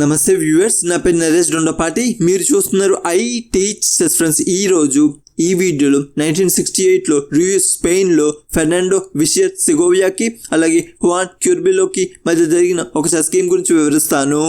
నమస్తే వ్యూవర్స్ నా పేరు నరేష్ డొండపాటి. మీరు చూస్తున్నారు ఐ టీచ్ సస్ఫరెన్స్ ఫ్రెండ్స్. ఈ రోజు ఈ వీడియోలో నైన్టీన్ సిక్స్టీ ఎయిట్లో రియూస్ స్పెయిన్లో ఫెర్నాండో విషియర్ సెగోవియాకి అలాగే హువాన్ క్యూర్బిలోకి మధ్య జరిగిన ఒక చెస్ గేమ్ గురించి వివరిస్తాను.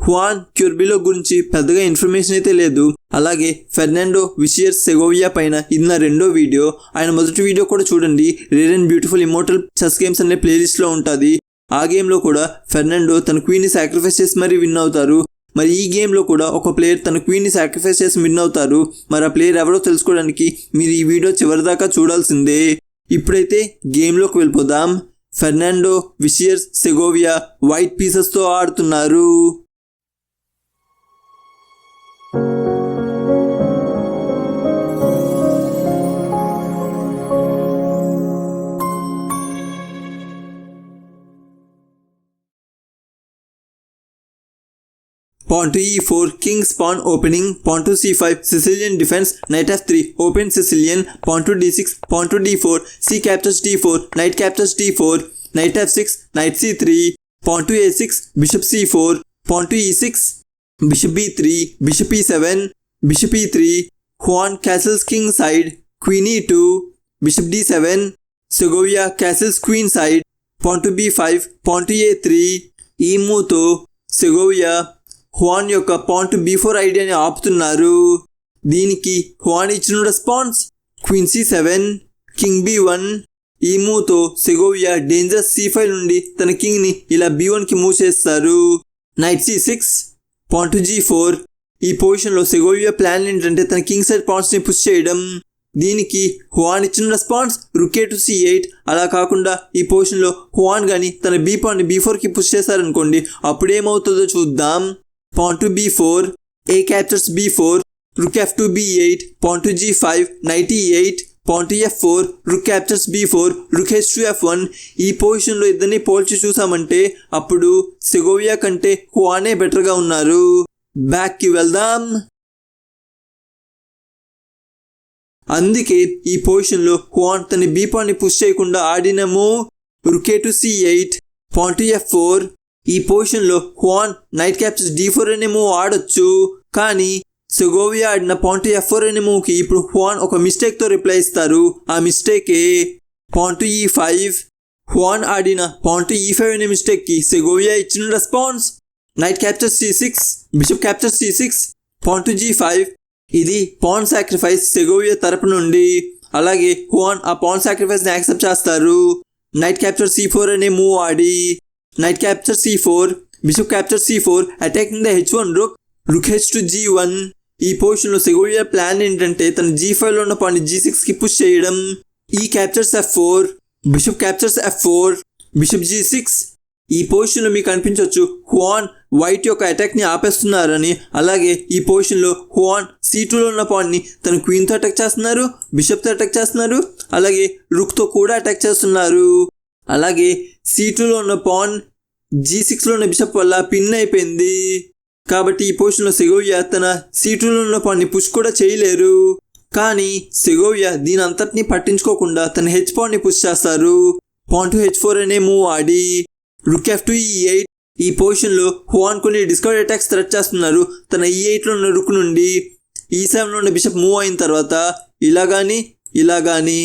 హువాన్ క్యూర్బిలో గురించి పెద్దగా ఇన్ఫర్మేషన్ అయితే లేదు. అలాగే ఫెర్నాండో విషియర్ సెగోవియా పైన ఇది నా రెండో వీడియో. ఆయన మొదటి వీడియో కూడా చూడండి. Rare and beautiful immortal chess games అనే ప్లేలిస్ట్లో ఉంటుంది. ఆ గేమ్లో కూడా ఫెర్నాండో తన క్వీన్ని సాక్రిఫైస్ చేసి మరీ విన్ అవుతారు. మరి ఈ గేమ్లో కూడా ఒక ప్లేయర్ తన క్వీన్ని సాక్రిఫైస్ చేసి విన్ అవుతారు. మరి ఆ ప్లేయర్ ఎవరో తెలుసుకోవడానికి మీరు ఈ వీడియో చివరిదాకా చూడాల్సిందే. ఇప్పుడైతే గేమ్లోకి వెళ్ళిపోదాం. ఫెర్నాండో విషియర్స్ సెగోవియా వైట్ పీసెస్తో ఆడుతున్నారు. pawn to e4, king's pawn opening, pawn to c5, Sicilian defense, knight f3, open Sicilian, pawn to d6, pawn to d4, c captures d4, knight captures d4, knight f6, knight c3, pawn to a6, bishop c4, pawn to e6, bishop b3, bishop e7, bishop e3, Juan castles king side, queen e2, bishop d7, Segovia castles queen side, pawn to b5, pawn to a3, e muto, Segovia, హువాన్ యొక్క point to ఐడియాని ఆపుతున్నారు. దీనికి హువాన్ ఇచ్చిన response queen C seven king B one ఈ మూవ్తో సెగోవియా dangers C five నుండి తన కింగ్ని ఇలా బి వన్కి మూవ్ చేస్తారు. Knight C six point G four ఈ పొజిషన్లో సెగోవియా ప్లాన్ ఏంటంటే తన కింగ్ సైడ్ పాయింట్స్ని పుష్ చేయడం. దీనికి హువాన్ ఇచ్చిన రెస్పాన్స్ రుకే టు సి ఎయిట్ అలా కాకుండా ఈ పొజిషన్లో హువాన్ కానీ తన బీ పాయింట్ బీ ఫోర్కి పుష్ చేశారనుకోండి అప్పుడు ఏమవుతుందో చూద్దాం. Pawn to b4, a captures b4, rook f2 b8, pawn to g5, knight e8, pawn to f4, rook captures b4, rook h2 f1 ఈ పొజిషన్లో ఇద్దరిని పోల్చి చూసామంటే అప్పుడు సెగోవియా కంటే హువానే బెటర్గా ఉన్నారు. బ్యాక్కి వెళ్దాం. అందుకే ఈ పొజిషన్లో హువాన్ తన బీపాన్ని పుష్ చేయకుండా ఆడినము. Rook to C eight pawn to F four ఈ పొజిషన్లో Juan knight captures D four అనే మూవ్ ఆడొచ్చు. కానీ సెగోవియా ఆడిన పాంటు ఎఫ్ ఫోర్ అనే మూవ్కి ఇప్పుడు హువాన్ ఒక మిస్టేక్తో రిప్లై ఇస్తారు. ఆ మిస్టేకే. Pawn to e E five Juan ఆడిన pawn to e E five అనే మిస్టేక్కి సెగోవియా ఇచ్చిన response. Knight capture C six bishop capture C six pawn to G five ఇది పాన్ సాక్రిఫైస్ సెగోవియా తరపు నుండి. అలాగే హువాన్ ఆ పాన్ సాక్రిఫైస్ని యాక్సెప్ట్ చేస్తారు. నైట్ క్యాప్చర్ సి ఫోర్ అనే మూవ్ ఆడి. Knight e captures c4, bishop captures c4, attacking the h1 rook, rook h2 g1. ఈ పొజిషన్లో సెగోవియా ప్లాన్ ఏంటంటే తన జీ ఫైవ్లో ఉన్న పాయింట్ జీ సిక్స్కి పుష్ చేయడం. E captures F four bishop captures F four bishop G six ఈ పొజిషన్లో మీకు అనిపించవచ్చు హువాన్ వైట్ యొక్క అటాక్ని ఆపేస్తున్నారని. అలాగే ఈ పొజిషన్లో హువాన్ సి టూలో ఉన్న పాయింట్ని తన క్వీన్తో అటాక్ చేస్తున్నారు బిషప్తో అటాక్ చేస్తున్నారు. అలాగే రుక్తో కూడా అటాక్ చేస్తున్నారు. అలాగే సి టూలో ఉన్న పాన్ జీ సిక్స్లో ఉన్న బిషప్ వల్ల పిన్ అయిపోయింది. కాబట్టి ఈ పొజిషన్లో సెగోవియా తన సి టూలో ఉన్న పాన్ని పుష్ కూడా చేయలేరు. కానీ సెగోవియా దీని అంతటిని పట్టించుకోకుండా తన హెచ్ పాన్ని పుష్ చేస్తారు. పాన్ టు హెచ్ ఫోర్ అనే move Audi rook F to E eight ఈ పొజిషన్లో హోన్ కొన్ని డిస్కవర్ అటాక్స్ థ్రెట్ చేస్తున్నారు తన e ఈ ఎయిట్లో ఉన్న రుక్ నుండి. E ఈ సెవెన్లో ఉన్న బిషప్ మూవ్ అయిన తర్వాత ఇలా కానీ ఇలా కానీ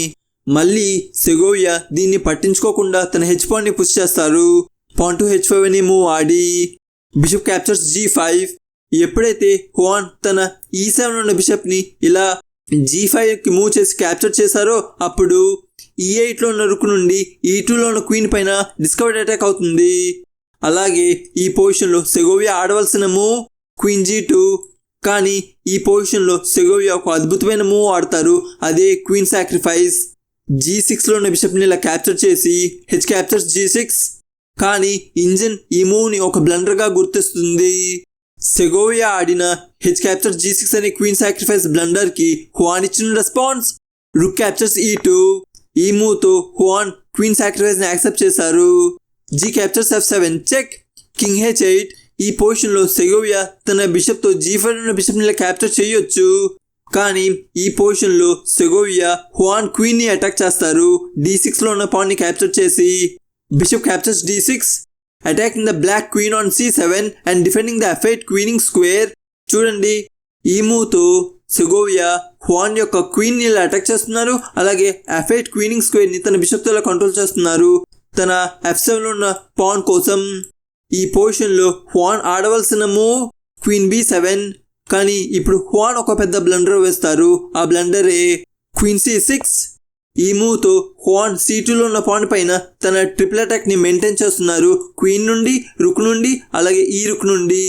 మళ్ళీ సెగోవియా దీన్ని పట్టించుకోకుండా తన హెచ్ పాన్ని పుష్ చేస్తారు. పాన్ టు హెచ్ ఫైవ్ అని మూవ్ ఆడి బిషప్ క్యాప్చర్స్ జీ ఫైవ్ ఎప్పుడైతే హోన్ తన e ఈ సెవెన్ ఉన్న బిషప్ని ఇలా జీ ఫైవ్కి మూవ్ చేసి క్యాప్చర్ చేశారో అప్పుడు ఈ ఎయిట్లో ఉన్న రుక్ నుండి ఈ టూలో ఉన్న క్వీన్ పైన డిస్కవర్డ్ అటాక్ అవుతుంది. అలాగే ఈ పొజిషన్లో సెగోవియా ఆడవలసిన మూవ్ క్వీన్ జీ టూ కానీ ఈ పొజిషన్లో సెగోవియా ఒక అద్భుతమైన మూవ్ ఆడతారు. అదే క్వీన్ సాక్రిఫైస్ జీ సిక్స్లో ఉన్న బిషప్ని ఇలా క్యాప్చర్ చేసి హెచ్ క్యాప్చర్స్ జీ సిక్స్ కానీ ఇంజిన్ ఈ మూవ్ని ఒక బ్లండర్గా గుర్తిస్తుంది. సెగోవియా ఆడిన హెచ్ క్యాప్చర్స్ జీ సిక్స్ అనే క్వీన్ సాక్రిఫైస్ బ్లండర్కి హువాన్ ఇచ్చిన రెస్పాన్స్. రుక్ క్యాప్చర్స్ ఈ టూ ఈ మూవ్తో హువాన్ క్వీన్ సాక్రిఫైస్ని యాక్సెప్ట్ చేశారు. G captures F seven check king H eight ఈ పొజిషన్లో సెగోవియా తన బిషప్తో జీ ఫైవ్ ఉన్న బిషప్ని ఇలా క్యాప్చర్ చేయొచ్చు. కానీ ఈ పొజిషన్లో సెగోవియా హువాన్ క్వీన్ని అటాక్ చేస్తారు. డి సిక్స్లో ఉన్న పాయింట్ని క్యాప్చర్ చేసి bishop captures D six attacking the black queen on C seven and defending the F eight queening square చూడండి ఈ మూవ్తో సెగోవియా హువాన్ యొక్క క్వీన్ని ఇలా అటాక్ చేస్తున్నారు. అలాగే ఎఫైట్ క్వీనింగ్ స్క్వేర్ని తన బిషప్తో ఇలా కంట్రోల్ చేస్తున్నారు. తన ఎఫ్ సెవెన్ ఉన్న పాన్ కోసం ఈ పొజిషన్లో హువాన్ ఆడవలసిన మూవ్ క్వీన్ బి సెవెన్ కానీ ఇప్పుడు హ్వాన్ ఒక పెద్ద బ్లండర్ వేస్తారు. ఆ బ్లండరే క్వీన్ సి సిక్స్ ఈ మూవ్తో హ్వాన్ సీటులో ఉన్న పాయింట్ పైన తన ట్రిపుల్ అటాక్ని మెయింటైన్ చేస్తున్నారు. క్వీన్ నుండి రుక్ నుండి అలాగే ఈ రుక్ నుండి.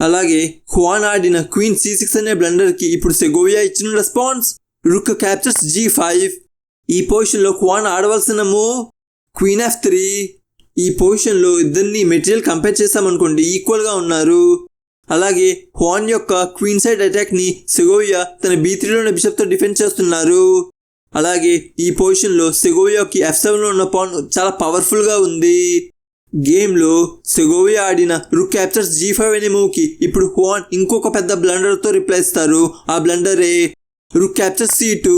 అలాగే హువాన్ ఆడిన క్వీన్ సి సిక్స్ అనే బ్లండర్కి ఇప్పుడు సెగోవియా ఇచ్చిన response rook captures G five ఈ పొజిషన్లో హ్వాన్ హువాన్ ఆడవలసిన మూవ్ క్వీన్ ఎఫ్ త్రీ ఈ పొజిషన్లో ఇద్దరిని మెటీరియల్ కంపేర్ చేసామనుకోండి ఈక్వల్గా ఉన్నారు. అలాగే హువాన్ యొక్క క్వీన్ సైడ్ అటాక్ని సెగోవియా తన బీ త్రీలోని బిషప్తో డిఫెండ్ చేస్తున్నారు. అలాగే ఈ పొజిషన్లో సెగోవియాకి ఎఫ్ సెవెన్లో ఉన్న పాన్ చాలా పవర్ఫుల్గా ఉంది. గేమ్లో సెగోవియా ఆడిన రుక్ క్యాప్చర్స్ జీ ఫైవ్ అనే మూవ్కి ఇప్పుడు హువాన్ ఇంకొక పెద్ద బ్లండర్తో రిప్లై ఇస్తారు. ఆ బ్లండరే rook capture C two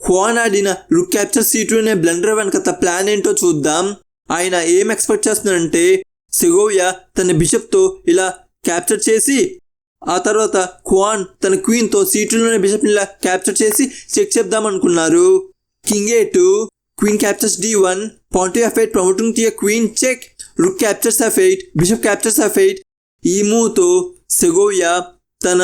Juan ఆడిన రుక్ క్యాప్చర్ సీ టూ అనే బ్లండర్ వెనక ప్లాన్ ఏంటో చూద్దాం. ఆయన ఏం ఎక్స్పెక్ట్ చేస్తున్నారంటే సెగోవియా తన బిషప్తో ఇలా క్యాప్చర్ చేసి ఆ తర్వాత క్వాన్ తన క్వీన్తో సీటులోని బిషప్ ఇలా క్యాప్చర్ చేసి check చేద్దామనుకున్నారు. King A two queen captures D one point F eight promoting to queen check rook captures F eight bishop captures F eight ఈ మూవ్తో సెగోవియా తన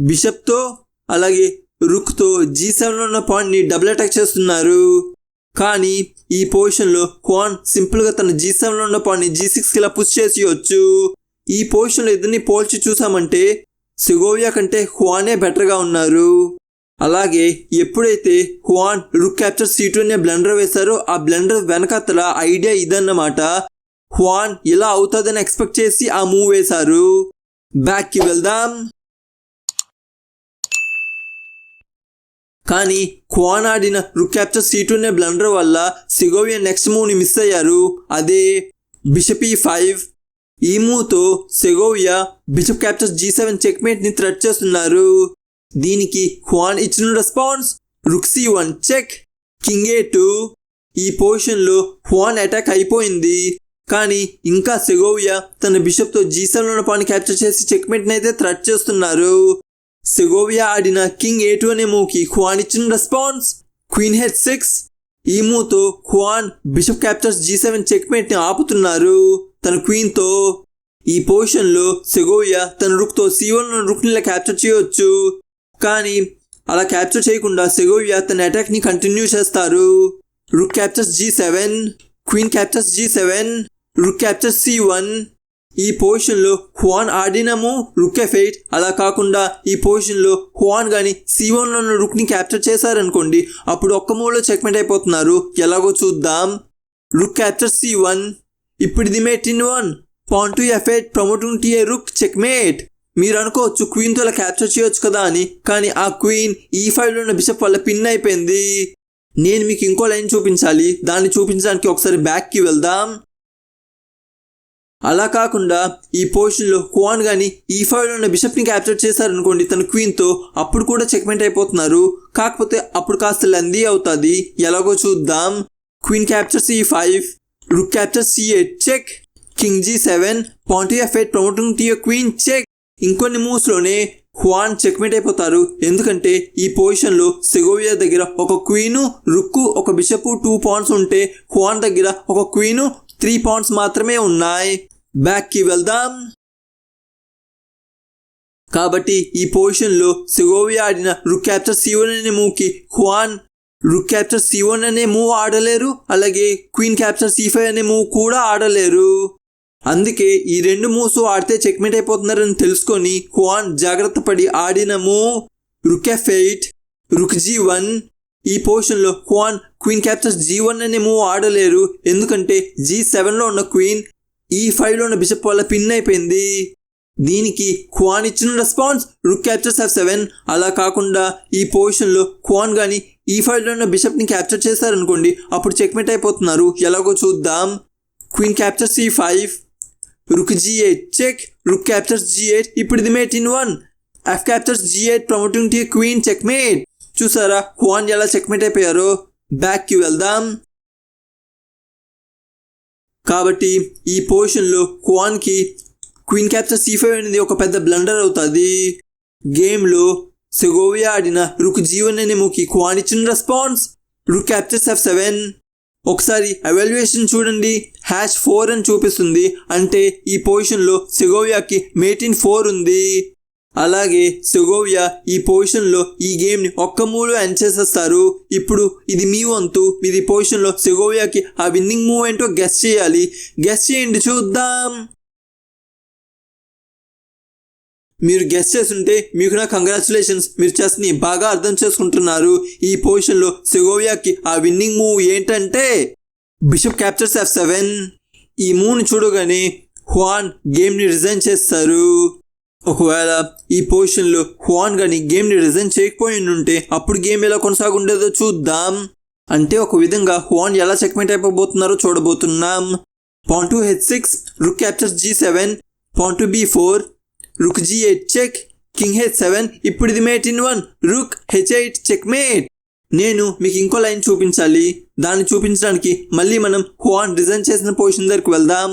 బిషప్తో అలాగే రుక్తో జీ సెవెన్లో ఉన్న పాయింట్ని డబుల్ అటాక్ చేస్తున్నారు. కానీ ఈ పొజిషన్లో క్వాన్ సింపుల్గా తన జీ సెవెన్లో ఉన్న పాయింట్ని జీ సిక్స్కి ఇలా పుష్ చేసేయచ్చు. ఈ పొజిషన్ ఇద్దరిని పోల్చి చూసామంటే సెగోవియా కంటే హువానే బెటర్గా ఉన్నారు. అలాగే ఎప్పుడైతే Juan rook capture C two అనే బ్లెండర్ వేశారో ఆ బ్లెండర్ వెనకతల ఐడియా ఇదన్నమాట. హువాన్ ఇలా అవుతుందని ఎక్స్పెక్ట్ చేసి ఆ మూవ్ వేశారు. బ్యాక్కి వెళ్దాం. కానీ క్వాన్ ఆడిన రుక్ క్యాప్చర్ సీటు అనే బ్లండర్ వల్ల సిగోవియా నెక్స్ట్ మూవ్ని మిస్ అయ్యారు. అదే బిషపీ ఫైవ్ ఈ Segovia bishop captures G seven చెక్మేట్ని threat చేస్తున్నారు. దీనికి క్వాన్ ఇచ్చిన response rook C one check king A two ఈ పొజిషన్లో క్వాన్ అటాక్ అయిపోయింది. కానీ ఇంకా సెగోవియా తన బిషప్తో జీ సెవెన్ ఉన్న పాన్ క్యాప్చర్ చేసి చెక్మేట్ని అయితే థ్రెట్ చేస్తున్నారు. సెగోవియా ఆడిన కింగ్ ఏ టూ అనే మూవ్కి క్వాన్ ఇచ్చిన రెస్పాన్స్ క్వీన్ హెచ్ సిక్స్ ఈ మూతో తో Quan bishop captures G seven చెక్మేట్ని ఆపుతున్నారు. తన క్వీన్తో ఈ పొజిషన్లో సెగోవియా తన రుక్తో సీవన్ రుక్ క్యాప్చర్ చేయవచ్చు కానీ అలా క్యాప్చర్ చేయకుండా సెగోవియా తన అటాక్ని కంటిన్యూ చేస్తారు. Rook captures G seven queen captures G seven rook captures C one ఈ పొజిషన్లో హువాన్ ఆడినము రుక్ ఎఫ్ ఎయిట్ అలా కాకుండా ఈ పొజిషన్లో హువాన్ కానీ సి వన్లో ఉన్న రుక్ని క్యాప్చర్ చేశారనుకోండి అప్పుడు ఒక్క మూవ్లో చెక్మెంట్ అయిపోతున్నారు. ఎలాగో చూద్దాం. రుక్ క్యాప్చర్ సి వన్ ఇప్పుడు the mate in one. Pawn to F eight promoting to a rook checkmate. మీరు అనుకోవచ్చు క్వీన్తో ఇలా క్యాప్చర్ చేయొచ్చు కదా అని కానీ ఆ క్వీన్ ఈ ఫైవ్లో ఉన్న బిషప్ వల్ల పిన్ అయిపోయింది. నేను మీకు ఇంకో లైన్ చూపించాలి. దాన్ని చూపించడానికి ఒకసారి బ్యాక్కి వెళ్దాం. అలా కాకుండా ఈ పొజిషన్లో క్వాన్ కానీ ఈ ఫైవ్లో ఉన్న బిషప్ని క్యాప్చర్ చేశారనుకోండి తన క్వీన్తో అప్పుడు కూడా చెక్మెంట్ అయిపోతున్నారు. కాకపోతే అప్పుడు కాస్త లందీ అవుతుంది. ఎలాగో చూద్దాం. Queen captures E five. Rook capture C eight check king G seven point F eight your queen, queen check ఇంకొన్ని మూవ్స్లోనే హువాన్ చెక్మేట్ అయిపోతారు. ఎందుకంటే ఈ పొజిషన్లో సెగోవియా దగ్గర ఒక క్వీను రుక్కు ఒక బిషప్ టూ పాయింట్స్ ఉంటే హువాన్ దగ్గర ఒక క్వీను త్రీ పాయింట్స్ మాత్రమే ఉన్నాయి. బ్యాక్కి వెళ్దాం. కాబట్టి ఈ పొజిషన్లో సెగోవియా ఆడిన రుక్ క్యాప్చర్ సివన్ అనే మూవ్కి హువాన్ రుక్ క్యాప్చర్ సివన్ అనే మూవ్ ఆడలేరు అలాగే క్వీన్ క్యాప్చర్ సి ఫైవ్ అనే మూవ్ కూడా ఆడలేరు. అందుకే ఈ రెండు మూవ్స్ ఆడితే చెక్మేట్ అయిపోతున్నారని తెలుసుకొని క్వాన్ జాగ్రత్త పడి ఆడిన move rook F eight rook G one ఈ పోర్షన్లో Quan queen captures G one అనే మూవ్ ఆడలేరు ఎందుకంటే జీ సెవెన్లో ఉన్న క్వీన్ ఈ ఫైవ్లో ఉన్న బిషప్ వల్ల పిన్ అయిపోయింది. దీనికి క్వాన్ ఇచ్చిన response rook captures F seven అలా కాకుండా ఈ పొజిషన్లో క్వాన్ కానీ ఈ ఫైవ్లో ఉన్న బిషప్ని క్యాప్చర్ చేశారనుకోండి అప్పుడు చెక్మేట్ అయిపోతున్నారు. ఎలాగో చూద్దాం. Queen capture C five. Rook G eight check. Rook captures G eight. ఇప్పుడు ఇది mate in one. F captures G eight promoting to queen checkmate. చూసారా? క్వాన్ ఎలా చెక్మేట్ అయిపోయారో? బ్యాక్కి వెళ్దాం. కాబట్టి ఈ పొజిషన్లో క్వాన్కి క్వీన్ క్యాప్చర్ సి ఫైవ్ అనేది ఒక పెద్ద బ్లండర్ అవుతుంది. గేమ్లో Segovia ఆడిన రుక్ జీవన్ అనే మూకి క్వాన్ ఇచ్చిన response rook captures F seven ఒకసారి అవల్యుయేషన్ చూడండి హ్యాష్ ఫోర్ అని చూపిస్తుంది అంటే ఈ పొజిషన్లో సెగోవియాకి మేటిన్ ఫోర్ ఉంది అలాగే సెగోవియా ఈ పొజిషన్లో ఈ గేమ్ని ఒక్క మూవ్లో ఎండ్ చేసేస్తారు ఇప్పుడు ఇది మీ వంతు ఇది పొజిషన్లో సెగోవియాకి ఆ విన్నింగ్ మూవ్ ఏంటో గెస్ చేయాలి గెస్ చేయండి చూద్దాం మీరు గెస్ చేస్తుంటే మీకు నా కంగ్రాచులేషన్స్ మీరు చెస్ని బాగా అర్థం చేసుకుంటున్నారు. ఈ పొజిషన్లో సెగోవియాకి ఆ విన్నింగ్ మూవ్ ఏంటంటే బిషప్ క్యాప్చర్స్ ఎఫ్ సెవెన్ ఈ మూవ్ని చూడగానే హువాన్ గేమ్ని రిజైన్ చేస్తారు. ఒకవేళ ఈ పొజిషన్లో హువాన్ కానీ గేమ్ని రిజైన్ చేయకపోయి ఉంటే అప్పుడు గేమ్ ఎలా కొనసాగుండేదో చూద్దాం. అంటే ఒక విధంగా హువాన్ ఎలా చెక్మేట్ అయిపోబోతున్నారో చూడబోతున్నాం. Pawn to H six rook captures G seven pawn to B four rook G eight check king H seven ఇప్పుడు ఇది mate in one rook H eight checkmate నేను మీకు ఇంకో లైన్ చూపించాలి. దాన్ని చూపించడానికి మళ్ళీ మనం హువాన్ డిజైన్ చేసిన పొజిషన్ దగ్గరికి వెళ్దాం.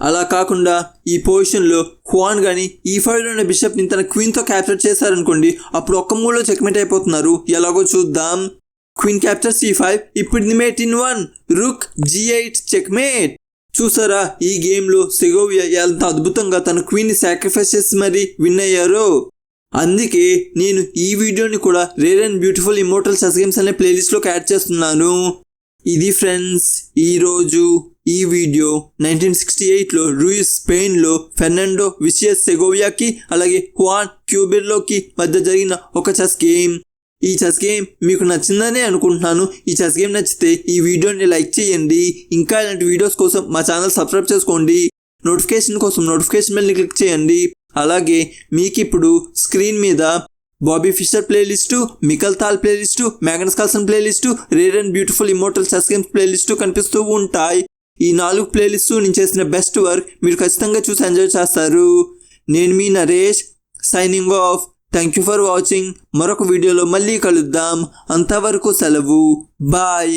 అలా కాకుండా ఈ పొజిషన్లో హువాన్ కానీ ఈ ఫైవ్లో ఉన్న బిషప్ని తన క్వీన్తో క్యాప్చర్ చేశారనుకోండి అప్పుడు ఒక్క మూలో చెక్మేట్ అయిపోతున్నారు. ఎలాగో చూద్దాం. క్వీన్ క్యాప్చర్ సి ఫైవ్ ఇప్పుడు mate in one rook G eight checkmate. చూసారా ఈ గేమ్లో సెగోవియా ఎంత అద్భుతంగా తన క్వీన్ని సాక్రిఫైస్ చేసి మరీ విన్ అయ్యారో? అందుకే నేను ఈ వీడియోని కూడా rare and beautiful immortal chess games అనే ప్లేలిస్ట్లోకి యాడ్ చేస్తున్నాను. ఇది ఫ్రెండ్స్ ఈరోజు ఈ వీడియో నైన్టీన్ సిక్స్టీ ఎయిట్లో రూయిస్ స్పెయిన్లో ఫెర్నాండో విషియస్ సెగోవియాకి అలాగే హువాన్ క్యూబెర్లోకి మధ్య జరిగిన ఒక చెస్ గేమ్ ఈ చెస్ గేమ్ మీకు నచ్చిందనే అనుకుంటున్నాను. ఈ చెస్ గేమ్ నచ్చితే ఈ వీడియోని లైక్ చేయండి. ఇంకా ఇలాంటి వీడియోస్ కోసం మా ఛానల్ సబ్స్క్రైబ్ చేసుకోండి. నోటిఫికేషన్ కోసం నోటిఫికేషన్ బెల్ని క్లిక్ చేయండి. అలాగే మీకు ఇప్పుడు స్క్రీన్ మీద Bobby Fischer playlist Mikhail Tal playlist Magnus Carlsen playlist rare and beautiful immortal chess games playlist కనిపిస్తూ ఉంటాయి. ఈ నాలుగు ప్లేలిస్టు నేను చేసిన బెస్ట్ వర్క్ మీరు ఖచ్చితంగా చూసి ఎంజాయ్ చేస్తారు. నేను మీ Naresh signing off thank you for watching మరొక వీడియోలో మళ్ళీ కలుద్దాం. అంతవరకు సెలవు. బాయ్